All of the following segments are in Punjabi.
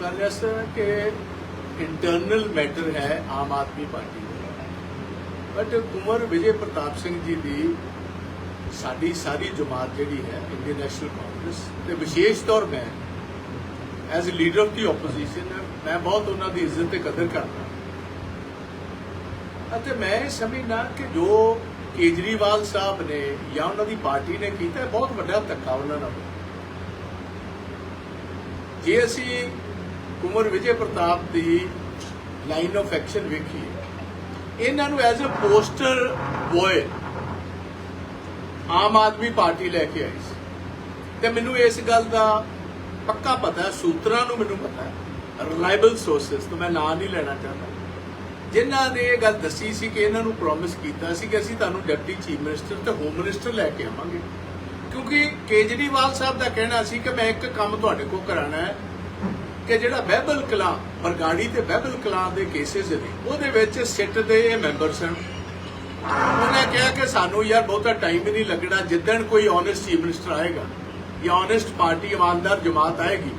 ਕਰ ਲਿਆ ਸਰ, ਕਿ ਇੰਟਰਨਲ ਮੈਟਰ ਹੈ ਆਮ ਆਦਮੀ ਪਾਰਟੀ ਦਾ ਬਟ ਕੁਮਰ ਵਿਜੇ ਪ੍ਰਤਾਪ ਸਿੰਘ ਜੀ ਦੀ ਸਾਡੀ ਸਾਰੀ ਜਮਾਤ ਜਿਹੜੀ ਹੈ ਇੰਡੀਅਨ ਨੈਸ਼ਨਲ ਕਾਂਗਰਸ ਤੇ ਵਿਸ਼ੇਸ਼ ਤੌਰ ਮੈਂ as a leader of the opposition ਮੈਂ ਬਹੁਤ ਉਹਨਾਂ ਦੀ ਇੱਜ਼ਤ ਤੇ ਕਦਰ ਕਰਦਾ ਅਤੇ ਮੈਂ ਇਹ ਸਮਝਦਾ ਕਿ ਜੋ ਕੇਜਰੀਵਾਲ ਸਾਹਿਬ ਨੇ ਜਾਂ ਉਹਨਾਂ ਦੀ ਪਾਰਟੀ ਨੇ ਕੀਤਾ ਬਹੁਤ ਵੱਡਾ ਧੱਕਾ ਉਹਨਾਂ ਨਾਲ ਹੋਇਆ। ਜੇ ਅਸੀਂ ਕੁਮਰ ਵਿਜੇ ਪ੍ਰਤਾਪ ਦੀ ਲਾਈਨ ਆਫ ਐਕਸ਼ਨ ਵੇਖੀਏ ਇਹਨਾਂ ਨੂੰ as a poster boy Aam Aadmi party ਲੈ ਕੇ ਆਈ ਸੀ। ਤੇ ਮੈਨੂੰ ਇਸ ਗੱਲ ਦਾ ਪੱਕਾ ਪਤਾ ਹੈ, ਸੂਤਰਾਂ ਨੂੰ ਮੈਨੂੰ ਪਤਾ ਹੈ ਰਿਲਾਇਬਲ ਸੋਰਸਸ ਤੋਂ ਮੈਂ ਨਾਂ ਨਹੀਂ ਲੈਣਾ ਚਾਹੁੰਦਾ। ਜਿਨ੍ਹਾਂ ਨੇ ਇਹ ਗੱਲ ਦੱਸੀ ਸੀ ਕਿ ਇਹਨਾਂ ਨੂੰ ਪ੍ਰੋਮਿਸ ਕੀਤਾ ਸੀ ਕਿ ਅਸੀਂ ਤੁਹਾਨੂੰ ਡਿਪਟੀ ਚੀਫ ਮਿਨਿਸਟਰ ਤੇ ਹੋਮ ਮਿਨਿਸਟਰ ਲੈ ਕੇ ਆਵਾਂਗੇ। ਕਿਉਂਕਿ ਕੇਜਰੀਵਾਲ ਸਾਹਿਬ ਦਾ ਕਹਿਣਾ ਸੀ ਕਿ ਮੈਂ ਇੱਕ ਕੰਮ ਤੁਹਾਡੇ ਕੋਲ ਕਰਾਣਾ ਹੈ ਕਿ ਜਿਹੜਾ ਬਹਿਬਲ ਕਲਾਂ, ਬਰਗਾੜੀ ਤੇ ਬਹਿਬਲ ਕਲਾਂ ਦੇ ਕੇਸਿਸ ਨੇ, ਉਹਦੇ ਵਿੱਚ ਸਿੱਟ ਦੇ ਇਹ ਮੈਂਬਰ ਸਨ ਉਹਨੇ ਕਿਹਾ ਕਿ ਸਾਨੂੰ ਯਾਰ ਬਹੁਤਾ ਟਾਈਮ ਹੀ ਨਹੀਂ ਲੱਗਣਾ, ਜਿੱਦਣ ਕੋਈ ਓਨੈਸਟ ਚੀਫ ਮਿਨਿਸਟਰ ਆਏਗਾ, ਜਾਂ ਓਨੈਸਟ ਪਾਰਟੀ ਇਮਾਨਦਾਰ ਜਮਾਤ ਆਏਗੀ,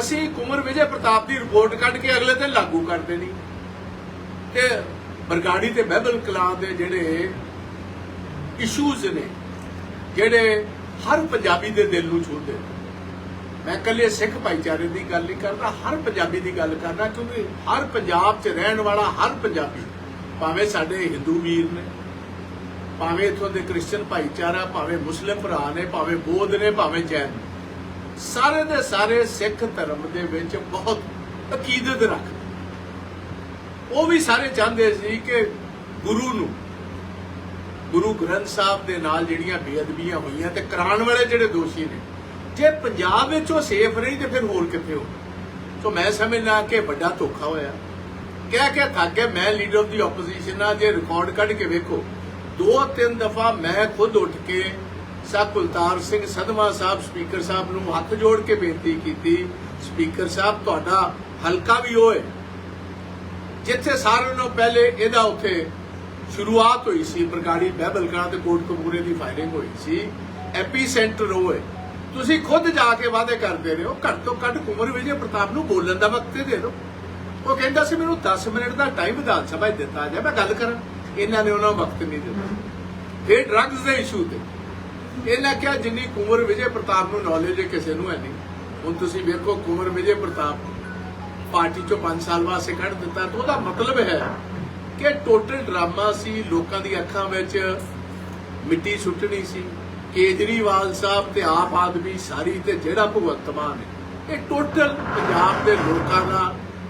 ਅਸੀਂ ਕੁਮਰ ਵਿਜੇ ਪ੍ਰਤਾਪ ਦੀ ਰਿਪੋਰਟ ਕੱਢ ਕੇ ਅਗਲੇ ਦਿਨ ਲਾਗੂ ਕਰ ਦੇਣੀ। ਤੇ ਬਰਗਾੜੀ ਤੇ ਬਹਿਬਲ ਕਲਾਂ ਦੇ ਜਿਹੜੇ ਇਸ਼ੂਜ਼ ਨੇ, ਜਿਹੜੇ ਹਰ ਪੰਜਾਬੀ ਦੇ ਦਿਲ ਨੂੰ ਛੂਹਦੇ ਨੇ ਮੈਂ ਇਕੱਲੇ ਸਿੱਖ ਭਾਈਚਾਰੇ ਦੀ ਗੱਲ ਨਹੀਂ ਕਰਦਾ, ਹਰ ਪੰਜਾਬੀ ਦੀ ਗੱਲ ਕਰਦਾ, ਕਿਉਂਕਿ ਹਰ ਪੰਜਾਬ 'ਚ ਰਹਿਣ ਵਾਲਾ ਹਰ ਪੰਜਾਬੀ, ਭਾਵੇਂ ਸਾਡੇ ਹਿੰਦੂ ਵੀਰ ਨੇ, ਭਾਵੇਂ ਇਥੋਂ ਦੇ ਕ੍ਰਿਸਚੀਅਨ ਭਾਈਚਾਰਾ, ਭਾਵੇਂ ਮੁਸਲਿਮ ਭਰਾ ਨੇ, ਭਾਵੇਂ ਬੋਧ ਨੇ, ਭਾਵੇਂ ਜੈਨ ਸਾਰੇ ਦੇ ਸਾਰੇ ਸਿੱਖ ਧਰਮ ਦੇ ਵਿੱਚ ਬਹੁਤ ਅਕੀਦਤ ਰੱਖਦੇ ਉਹ ਵੀ ਸਾਰੇ ਚਾਹੁੰਦੇ ਸੀ ਕਿ ਗੁਰੂ ਨੂੰ, ਗੁਰੂ ਗ੍ਰੰਥ ਸਾਹਿਬ ਦੇ ਨਾਲ ਜਿਹੜੀਆਂ ਬੇਅਦਬੀਆਂ ਹੋਈਆਂ ਤੇ ਕਰਾਉਣ ਵਾਲੇ ਜਿਹੜੇ ਦੋਸ਼ੀ ਨੇ ਜੇ ਪੰਜਾਬ ਵਿੱਚ ਉਹ ਸੇਫ ਨਹੀਂ ਤੇ ਫਿਰ ਹੋਰ ਕਿੱਥੇ ਹੋ? ਸੋ ਮੈਂ ਸਮਝਦਾ ਕਿ ਵੱਡਾ ਧੋਖਾ ਹੋਇਆ। ਕਹਿ ਕੇ ਥੱਕ ਗਿਆ ਮੈਂ ਲੀਡਰ ਆਫ ਦੀ ਆਪੋਜੀਸ਼ਨ ਆ ਜੇ ਰਿਕਾਰਡ ਕੱਢ ਕੇ ਵੇਖੋ, ਦੋ ਤਿੰਨ ਦਫਾ ਮੈਂ ਖੁਦ ਉੱਠ ਕੇ ਸਾਹਿਬ ਕੁਲਤਾਰ ਸਿੰਘ ਸਦਮਾ ਸਾਹਿਬ ਸਪੀਕਰ ਸਾਹਿਬ ਨੂੰ ਹੱਥ ਜੋੜ ਕੇ ਬੇਨਤੀ ਕੀਤੀ ਸਪੀਕਰ ਸਾਹਿਬ ਤੁਹਾਡਾ ਹਲਕਾ ਵੀ ਉਹ ਹੈ। ਜਿੱਥੇ ਸਾਰਿਆਂ ਨੂੰ ਪਹਿਲੇ ਇਹਦਾ ਉੱਥੇ ਸ਼ੁਰੂਆਤ ਹੋਈ ਸੀ, ਬਰਗਾੜੀ ਬਹਿਬਲ ਕਲਾਂ ਤੇ ਕੋਟ ਕਪੂਰੇ ਦੀ ਫਾਇਰਿੰਗ ਹੋਈ ਸੀ, ਐਪੀ ਸੈਂਟਰ ਉਹ ਹੈ। ਤੁਸੀਂ ਖੁਦ ਜਾ ਕੇ ਵਾਅਦੇ ਕਰਦੇ ਰਹੇ ਹੋ, ਘੱਟ ਤੋਂ ਘੱਟ ਕੁਮਰ ਵਿਜੇ ਪ੍ਰਤਾਪ ਨੂੰ ਬੋਲਣ ਦਾ ਵਕਤ ਤੇ ਦੇ ਦਿਓ। ਉਹ ਕਹਿੰਦਾ ਸੀ, ਮੈਨੂੰ 10 ਮਿੰਟ ਦਾ ਟਾਈਮ ਵਿਧਾਨ ਸਭਾ ਦਿੱਤਾ ਜਾ ਮੈਂ ਗੱਲ ਕਰਾਂ। ਇਹਨਾਂ ਨੇ ਉਹਨਾਂ ਨੂੰ ਵਕਤ ਨਹੀਂ ਦਿੱਤਾ। ਫਿਰ ਡਰੱਗਸ ਦੇ ਇਸ਼ੂ ਤੇ। ਇਹਨਾਂ ਕਿਹਾ, ਜਿੰਨੀ ਕੁਮਰ ਵਿਜੇ ਪ੍ਰਤਾਪ ਨੂੰ ਨੌਲੇਜ ਹੈ, ਕਿਸੇ ਨੂੰ ਹੈ ਨਹੀਂ। ਹੁਣ ਤੁਸੀਂ ਵੇਖੋ ਕੁਮਰ ਵਿਜੇ ਪ੍ਰਤਾਪ ਪਾਰਟੀ ਚੋਂ 5 ਸਾਲ ਵਾਸਤੇ ਕੱਢ ਦਿੱਤਾ ਤਾਂ ਉਹਦਾ ਮਤਲਬ ਹੈ ਕਿ ਟੋਟਲ ਡਰਾਮਾ ਸੀ, ਲੋਕਾਂ ਦੀ ਅੱਖਾਂ ਵਿੱਚ ਮਿੱਟੀ ਸੁੱਟਣੀ ਸੀ। ਕੇਜਰੀਵਾਲ ਸਾਹਿਬ ਤੇ ਆਪ ਆਦਮੀ ਸਾਰੀ ਤੇ ਜਿਹੜਾ ਭਗਵੰਤ ਮਾਨ ਹੈ, ਇਹ ਟੋਟਲ ਪੰਜਾਬ ਦੇ ਲੋਕਾਂ ਦਾ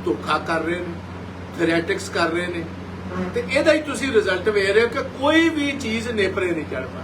ਧੋਖਾ ਕਰ ਰਹੇ ਨੇ, ਥਰੈਟਿਕਸ ਕਰ ਰਹੇ ਨੇ। ਤੇ ਇਹਦਾ ਹੀ ਤੁਸੀਂ ਰਿਜ਼ਲਟ ਵੇਖ ਰਹੇ ਹੋ ਕਿ ਕੋਈ ਵੀ ਚੀਜ਼ ਨੇਪਰੇ ਨਹੀਂ ਚੜ ਪਾ